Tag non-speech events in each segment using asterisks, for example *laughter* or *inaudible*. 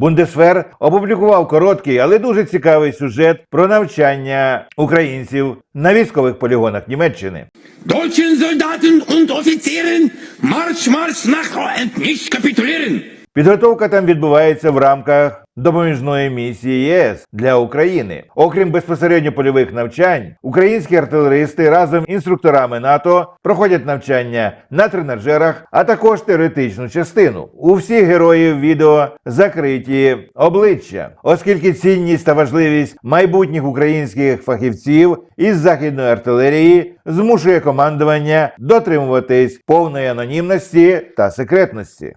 Бундесвер опублікував короткий, але дуже цікавий сюжет про навчання українців на військових полігонах Німеччини. Deutschen Soldaten und Offizieren, марш марш nach und nicht kapitulieren! Підготовка там відбувається в рамках допоміжної місії ЄС для України. Окрім безпосередньо польових навчань, українські артилеристи разом з інструкторами НАТО проходять навчання на тренажерах, а також теоретичну частину. У всіх героїв відео закриті обличчя, оскільки цінність та важливість майбутніх українських фахівців із західної артилерії змушує командування дотримуватись повної анонімності та секретності.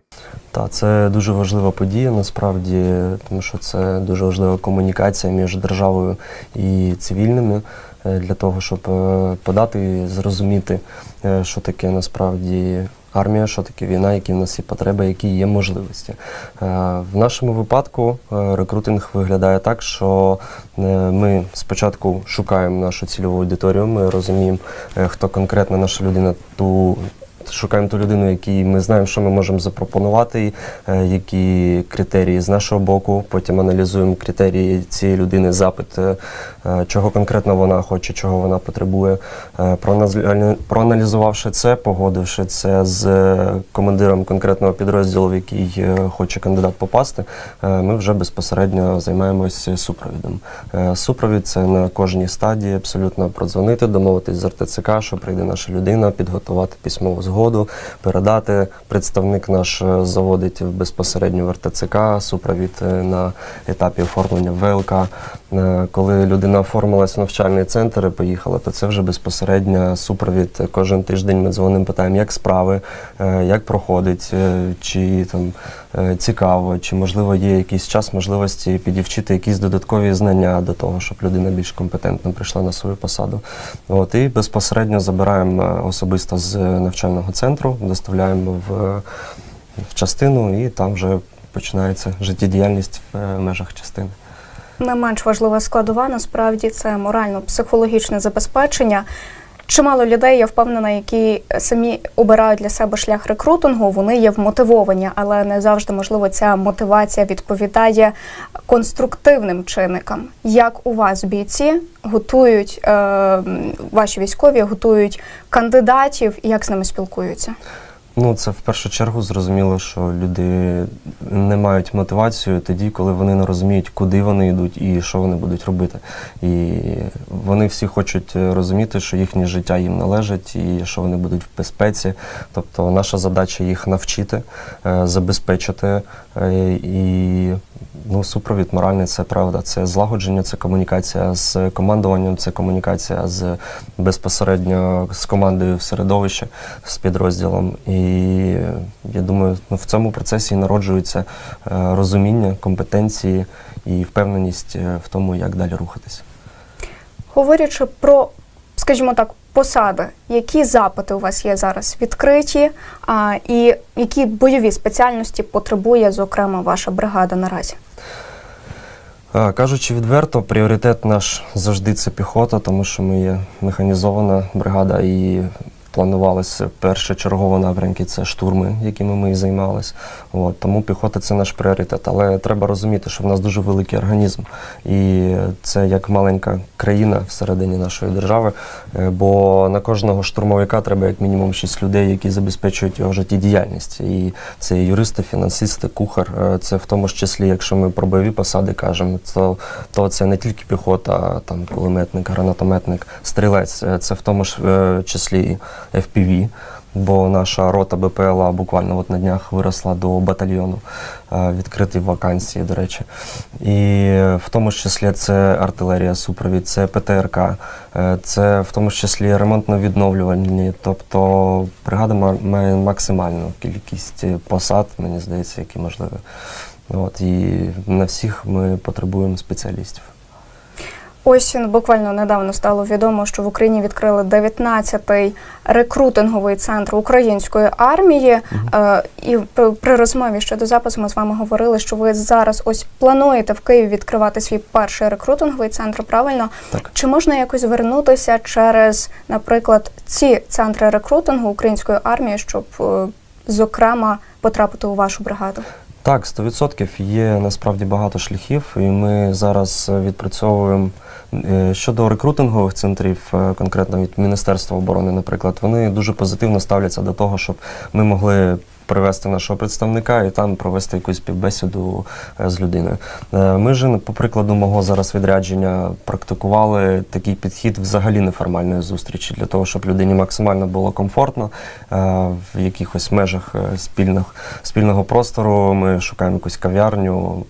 Та це дуже важлива подія насправді, тому що це дуже важлива комунікація між державою і цивільними е, для того, щоб е, подати і зрозуміти, е, що таке насправді армія, що таке війна, які в нас є потреби, які є можливості. Е, В нашому випадку е, рекрутинг виглядає так, що е, ми спочатку шукаємо нашу цільову аудиторію, ми розуміємо, хто конкретно наша людина, ту шукаємо ту людину, якій ми знаємо, що ми можемо запропонувати, е, які критерії з нашого боку. Потім аналізуємо критерії цієї людини, запит, е, е, чого конкретно вона хоче, чого вона потребує. Проаналізувавши це, погодивши це з командиром конкретного підрозділу, в який хоче кандидат попасти, ми вже безпосередньо займаємося супровідом. Супровід це на кожній стадії абсолютно продзвонити, домовитись з РТЦК, що прийде наша людина, підготувати письмову згоду, передати. Представник наш е, заводить безпосередньо в РТЦК, супровід е, на етапі оформлення ВЛК. Е, Коли людина оформилась в навчальний центр і поїхала, то це вже безпосередньо супровід. Кожен тиждень ми дзвонимо, питаємо, як справи, е, як проходить, е, чи там цікаво, чи можливо є якийсь час можливості підівчити якісь додаткові знання до того, щоб людина більш компетентно прийшла на свою посаду. От і безпосередньо забираємо особисто з навчального центру, доставляємо в, в частину, і там вже починається життєдіяльність в межах частини. Не менш важлива складова насправді це морально-психологічне забезпечення. Чимало людей, я впевнена, які самі обирають для себе шлях рекрутингу, вони є вмотивовані, але не завжди можливо ця мотивація відповідає конструктивним чинникам. Як у вас бійці готують е, ваші військові, готують кандидатів і як з ними спілкуються? Ну, це в першу чергу зрозуміло, що люди не мають мотивацію тоді, коли вони не розуміють, куди вони йдуть і що вони будуть робити. І вони всі хочуть е, розуміти, що їхнє життя їм належить і що вони будуть в безпеці. Тобто наша задача їх навчити, е, забезпечити е, і ну, супровід моральний це правда. Це злагодження, це комунікація з командуванням, це комунікація з безпосередньо з командою в середовищі, з підрозділом. І я думаю, ну, в цьому процесі народжується е, розуміння, компетенції і впевненість е, в тому, як далі рухатися. Говорячи про, скажімо так, посади, які запити у вас є зараз відкриті, а, і які бойові спеціальності потребує, зокрема, ваша бригада наразі? Е, Кажучи відверто, пріоритет наш завжди це піхота, тому що ми є механізована бригада і планувалися першочергово напрямки це штурми, якими ми і займалися. От, тому піхота це наш пріоритет. Але треба розуміти, що в нас дуже великий організм. І це як маленька країна всередині нашої держави. Е, Бо на кожного штурмовика треба як мінімум 6 людей, які забезпечують його життєдіяльність. І це юристи, фінансисти, кухар. Е, Це в тому числі, якщо ми про бойові посади кажемо, то, то це не тільки піхота, там кулеметник, гранатометник, стрілець. Е, Це в тому ж числі FPV. Бо наша рота БПЛА буквально от на днях виросла до батальйону е, відкриті вакансії, до речі. І е, в тому числі це артилерія супровід, це ПТРК, е, це в тому числі ремонтно-відновлювальні. Тобто бригада має максимальну кількість посад, мені здається, які можливі. От, і на всіх ми потребуємо спеціалістів. Ось буквально недавно стало відомо, що в Україні відкрили 19-й рекрутинговий центр української армії. Е, і при, при розмові щодо запису ми з вами говорили, що ви зараз ось плануєте в Києві відкривати свій перший рекрутинговий центр. Правильно, Так. чи можна якось звернутися через, наприклад, ці центри рекрутингу української армії, щоб е, зокрема потрапити у вашу бригаду? Так, 100% є насправді багато шляхів, і ми зараз е, відпрацьовуємо е, щодо рекрутингових центрів, е, конкретно від Міністерства оборони, наприклад, вони дуже позитивно ставляться до того, щоб ми могли. Привести нашого представника і там провести якусь співбесіду е, з людиною. Е, Ми ж, по прикладу мого зараз відрядження, практикували такий підхід взагалі неформальної зустрічі для того, щоб людині максимально було комфортно е, в якихось межах спільних, спільного простору. Ми шукаємо якусь кав'ярню.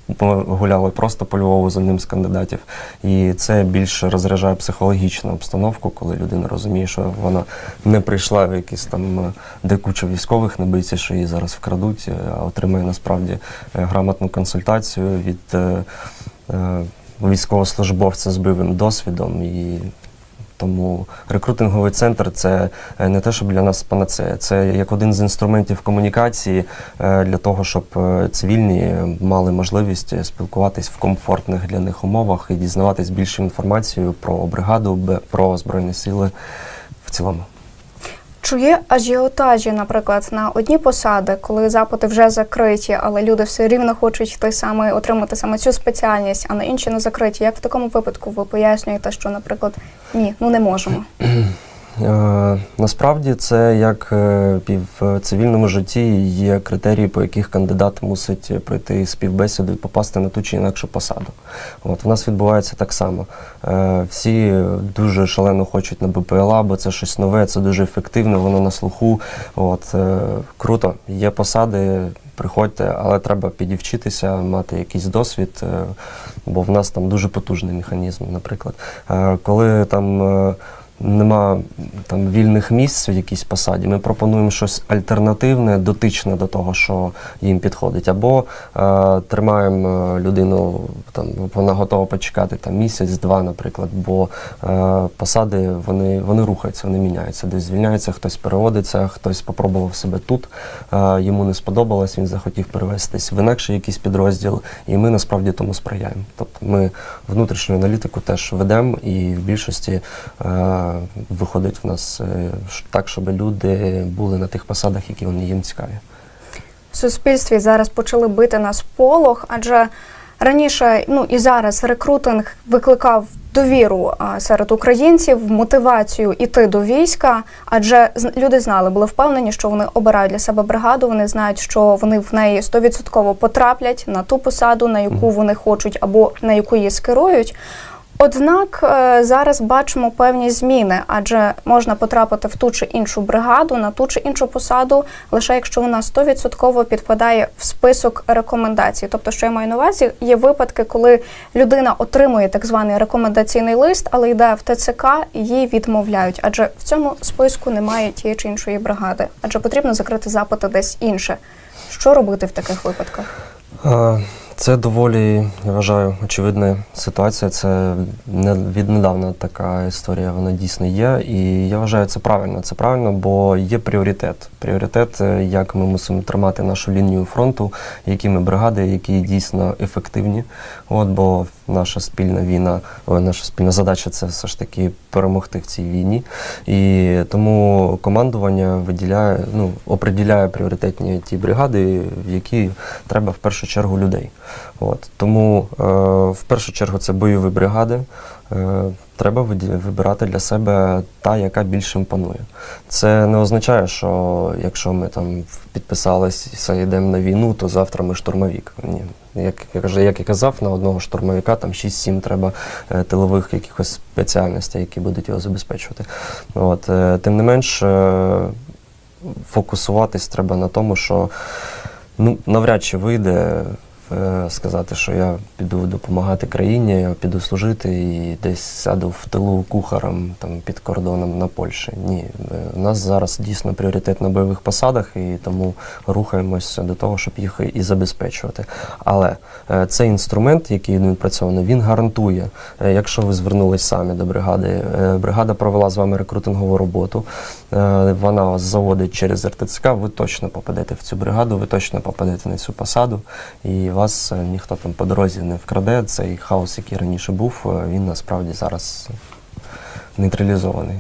Гуляли просто по Львову з одним з кандидатів. І це більше розряджає психологічну обстановку, коли людина розуміє, що вона не прийшла в якісь там, де куча військових не боїться, що її зараз вкрадуть, е, а отримає насправді е, грамотну консультацію від е, військовослужбовця з бойовим досвідом. І тому рекрутинговий центр це не те, щоб для нас панацея, це як один з інструментів комунікації для того, щоб цивільні мали можливість спілкуватись в комфортних для них умовах і дізнаватись більше інформацію про бригаду, про збройні сили в цілому. Чи є ажіотажі, наприклад, на одні посади, коли запити вже закриті, але люди все рівно хочуть той саме отримати саме цю спеціальність, а на інші не закриті? Як в такому випадку ви пояснюєте, що, наприклад, ні, ну не можемо? *clears throat* Е, Насправді це як е, і в цивільному житті є критерії, по яких кандидат мусить пройти співбесіду і попасти на ту чи інакшу посаду. От в нас відбувається так само. Е, Всі дуже шалено хочуть на БПЛА, бо це щось нове, це дуже ефективно, воно на слуху. От круто, є посади. Приходьте, але треба підівчитися, мати якийсь досвід, бо в нас там дуже потужний механізм, наприклад. Коли там нема там вільних місць в якійсь посаді, ми пропонуємо щось альтернативне, дотичне до того, що їм підходить. Або е, тримаємо е, людину, там вона готова почекати там місяць-два, наприклад, бо е, посади вони, вони рухаються, вони міняються. Десь звільняється, хтось переводиться, хтось спробував себе тут, е, йому не сподобалось, він захотів перевестись в інакший якийсь підрозділ, і ми насправді тому сприяємо. Тобто ми внутрішню аналітику теж ведемо, і в більшості е, виходить в нас е, так, щоб люди були на тих посадах, які вони їм цікаві. В суспільстві зараз почали бити на сполох, адже раніше, ну і зараз рекрутинг викликав довіру серед українців, мотивацію іти до війська, адже люди знали, були впевнені, що вони обирають для себе бригаду. Вони знають, що вони в неї стовідсотково потраплять на ту посаду, на яку вони хочуть, або на яку її скерують. Однак е, зараз бачимо певні зміни, адже можна потрапити в ту чи іншу бригаду, на ту чи іншу посаду, лише якщо вона 100% підпадає в список рекомендацій. Тобто, що я маю на увазі, є випадки, коли людина отримує так званий рекомендаційний лист, але йде в ТЦК їй відмовляють, адже в цьому списку немає тієї чи іншої бригади, адже потрібно закрити запити десь інше. Що робити в таких випадках? Е, Це доволі, я вважаю, очевидна ситуація. Це не віднедавна така історія, вона дійсно є. І я вважаю, це правильно. Це правильно, бо є пріоритет. Пріоритет, е, як ми мусимо тримати нашу лінію фронту, які ми бригади, які дійсно ефективні. От, бо наша спільна війна, о, наша спільна задача це все ж таки перемогти в цій війні. І тому командування виділяє, ну, оприділяє пріоритетні ті бригади, в які треба в першу чергу людей. От. Тому е, в першу чергу це бойові бригади. Е, треба вибирати для себе та, яка більше імпонує. Це не означає, що якщо ми там підписались і йдемо на війну, то завтра ми штурмовік. Ні. Як як я казав, на одного штурмовика там 6-7 треба е, тилових якихось спеціальностей, які будуть його забезпечувати. От, е, тим не менш, фокусуватись треба на тому, що ну, навряд чи вийде сказати, що я піду допомагати країні, я піду служити і десь сяду в тилу кухарем там, під кордоном на Польщі. Ні, Е, у нас зараз дійсно пріоритет на бойових посадах, і тому рухаємося до того, щоб їх і забезпечувати. Але е, цей інструмент, який відпрацьований, він гарантує, е, якщо ви звернулись самі до бригади, е, бригада провела з вами рекрутингову роботу, е, вона вас заводить через РТЦК, ви точно попадете в цю бригаду, ви точно попадете на цю посаду, і вас е, ніхто там по дорозі не вкраде. Цей хаос, який раніше був, е, він насправді зараз нейтралізований.